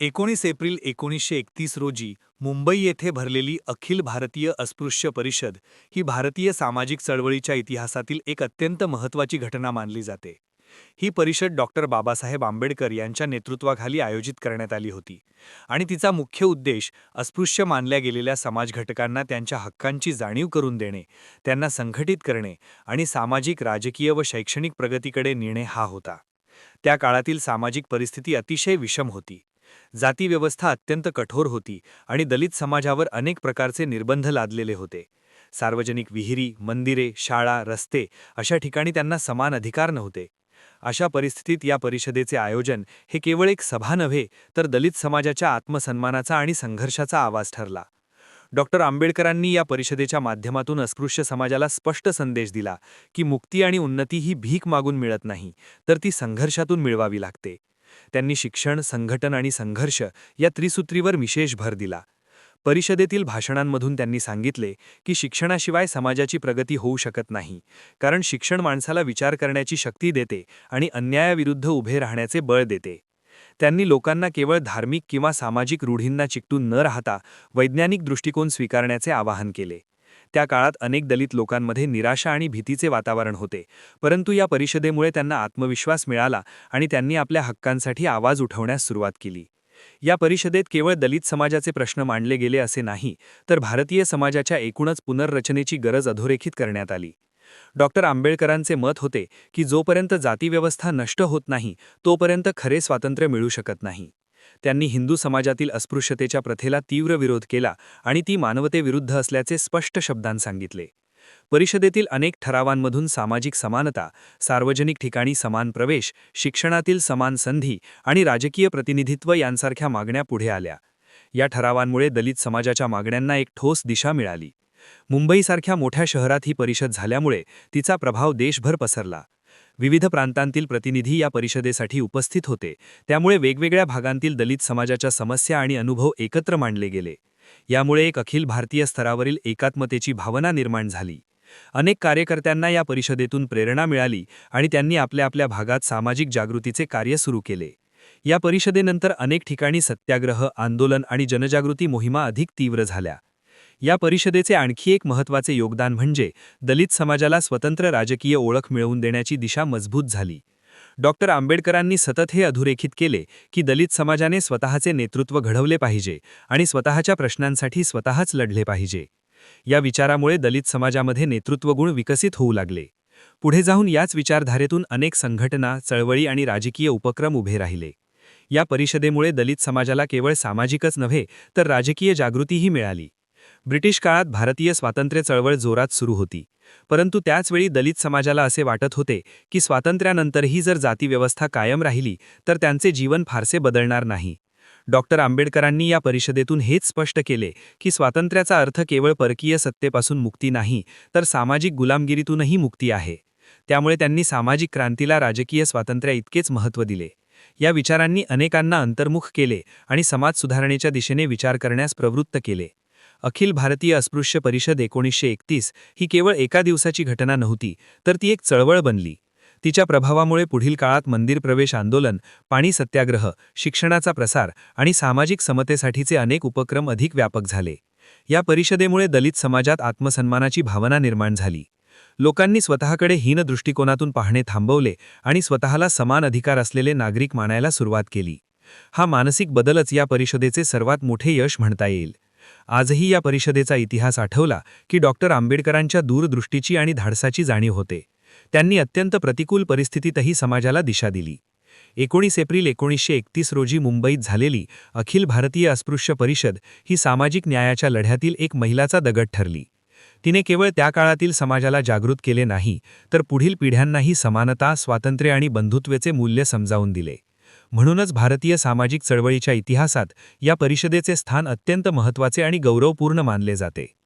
एकोणीस एप्रिल एकोणीसशे एकतीस रोजी मुंबई येथे भरलेली अखिल भारतीय अस्पृश्य परिषद ही भारतीय सामाजिक चळवळीच्या इतिहासातील एक अत्यंत महत्त्वाची घटना मानली जाते. ही परिषद डॉक्टर बाबासाहेब आंबेडकर यांच्या नेतृत्वाखाली आयोजित करण्यात आली होती आणि तिचा मुख्य उद्देश अस्पृश्य मानल्या गेलेल्या समाज घटकांना त्यांच्या हक्कांची जाणीव करून देणे त्यांना संघटित करणे आणि सामाजिक राजकीय व शैक्षणिक प्रगतीकडे नेणे हा होता. त्या काळातील सामाजिक परिस्थिती अतिशय विषम होती जातीव्यवस्था अत्यंत कठोर होती आणि दलित समाजावर अनेक प्रकारचे निर्बंध लादलेले होते. सार्वजनिक विहिरी मंदिरे शाळा रस्ते अशा ठिकाणी त्यांना समान अधिकार नव्हते. अशा परिस्थितीत या परिषदेचे आयोजन हे केवळ एक सभा नव्हे तर दलित समाजाच्या आत्मसन्मानाचा आणि संघर्षाचा आवाज ठरला. डॉक्टर आंबेडकरांनी या परिषदेच्या माध्यमातून अस्पृश्य समाजाला स्पष्ट संदेश दिला की मुक्ती आणि उन्नती ही भीक मागून मिळत नाही तर ती संघर्षातून मिळवावी लागते. त्यांनी शिक्षण संघटन आणि संघर्ष या त्रिसूत्रीवर विशेष भर दिला. परिषदेतील भाषणांमधून त्यांनी सांगितले की शिक्षणाशिवाय समाजाची प्रगती होऊ शकत नाही कारण शिक्षण माणसाला विचार करण्याची शक्ती देते आणि अन्यायाविरुद्ध उभे राहण्याचे बळ देते. त्यांनी लोकांना केवळ धार्मिक किंवा सामाजिक रूढींना चिकटून न राहता वैज्ञानिक दृष्टिकोन स्वीकारण्याचे आवाहन केले. त्या काळात अनेक दलित लोकांमध्ये निराशा आणि भीतीचे वातावरण होते. परंतु या परिषदेमुळे त्यांना आत्मविश्वास मिळाला आणि त्यांनी आपल्या हक्कांसाठी आवाज उठवण्यास सुरुवात केली. या परिषदेत केवळ दलित समाजाचे प्रश्न मांडले गेले असे नाही तर भारतीय समाजाच्या एकूणच पुनर्रचनेची गरज अधोरेखित करण्यात आली. डॉक्टर आंबेडकरांचे मत होते की जोपर्यंत जातीव्यवस्था नष्ट होत नाही तोपर्यंत खरे स्वातंत्र्य मिळू शकत नाही. त्यांनी हिंदू समाजातील अस्पृश्यतेच्या प्रथेला तीव्र विरोध केला आणि ती मानवतेविरुद्ध असल्याचे स्पष्ट शब्दांत सांगितले. परिषदेतील अनेक ठरावांमधून सामाजिक समानता सार्वजनिक ठिकाणी समान प्रवेश शिक्षणातील समान संधी आणि राजकीय प्रतिनिधित्व यांसारख्या मागण्या पुढे आल्या. या ठरावांमुळे दलित समाजाच्या मागण्यांना एक ठोस दिशा मिळाली. मुंबईसारख्या मोठ्या शहरात ही परिषद झाल्यामुळे तिचा प्रभाव देशभर पसरला. विविध प्रांतांतील प्रतिनिधी या परिषदेसाठी उपस्थित होते. त्यामुळे वेगवेगळ्या भागांतील दलित समाजाच्या समस्या आणि अनुभव एकत्र मांडले गेले. यामुळे एक अखिल भारतीय स्तरावरील एकात्मतेची भावना निर्माण झाली. अनेक कार्यकर्त्यांना या परिषदेतून प्रेरणा मिळाली आणि त्यांनी आपल्या आपल्या भागात सामाजिक जागृतीचे कार्य सुरू केले. या परिषदेनंतर अनेक ठिकाणी सत्याग्रह आंदोलन आणि जनजागृती मोहिमा अधिक तीव्र झाल्या. या परिषदेचे आणखी एक महत्त्वाचे योगदान म्हणजे दलित समाजाला स्वतंत्र राजकीय ओळख मिळवून देण्याची दिशा मजबूत झाली. डॉक्टर आंबेडकरांनी सतत हे अधोरेखित केले की दलित समाजाने स्वतःचे नेतृत्व घडवले पाहिजे आणि स्वतःच्या प्रश्नांसाठी स्वतःच लढले पाहिजे. या विचारामुळे दलित समाजामध्ये नेतृत्वगुण विकसित होऊ लागले. पुढे जाऊन याच विचारधारेतून अनेक संघटना चळवळी आणि राजकीय उपक्रम उभे राहिले. या परिषदेमुळे दलित समाजाला केवळ सामाजिकच नव्हे तर राजकीय जागृतीही मिळाली. ब्रिटिश काळात भारतीय स्वातंत्र्य चळवळ जोरात सुरू होती. परंतु त्याचवेळी दलित समाजाला असे वाटत होते की स्वातंत्र्यानंतरही जर जातीव्यवस्था कायम राहिली तर त्यांचे जीवन फारसे बदलणार नाही. डॉक्टर आंबेडकरांनी या परिषदेतून हेच स्पष्ट केले की स्वातंत्र्याचा अर्थ केवळ परकीय सत्तेपासून मुक्ती नाही तर सामाजिक गुलामगिरीतूनही मुक्ती आहे. त्यामुळे त्यांनी सामाजिक क्रांतीला राजकीय स्वातंत्र्या इतकेच महत्त्व दिले. या विचारांनी अनेकांना अंतर्मुख केले आणि समाज सुधारणेच्या दिशेने विचार करण्यास प्रवृत्त केले. अखिल भारतीय अस्पृश्य परिषद एकोणीसशे एकतीस ही केवळ एका दिवसाची घटना नव्हती तर ती एक चळवळ बनली. तिच्या प्रभावामुळे पुढील काळात मंदिर प्रवेश आंदोलन पाणी सत्याग्रह शिक्षणाचा प्रसार आणि सामाजिक समतेसाठीचे अनेक उपक्रम अधिक व्यापक झाले. या परिषदेमुळे दलित समाजात आत्मसन्मानाची भावना निर्माण झाली. लोकांनी स्वतःकडे हीन दृष्टिकोनातून पाहणे थांबवले आणि स्वतःला समान अधिकार असलेले नागरिक मानायला सुरुवात केली. हा मानसिक बदलच या परिषदेचे सर्वात मोठे यश म्हणता येईल. आजही या परिषदेचा इतिहास आठवला की डॉक्टर आंबेडकरांच्या दूरदृष्टीची आणि धाडसाची जाणीव होते. त्यांनी अत्यंत प्रतिकूल परिस्थितीतही समाजाला दिशा दिली. एकोणीस एप्रिल एकोणीसशे एकतीस रोजी मुंबईत झालेली अखिल भारतीय अस्पृश्य परिषद ही सामाजिक न्यायाच्या लढ्यातील एक महिलाचा दगड ठरली. तिने केवळ त्या काळातील समाजाला जागृत केले नाही तर पुढील पिढ्यांनाही समानता स्वातंत्र्य आणि बंधुत्वेचे मूल्य समजावून दिले. म्हणूनच भारतीय सामाजिक चळवळीच्या इतिहासात या परिषदेचे स्थान अत्यंत महत्त्वाचे आणि गौरवपूर्ण मानले जाते.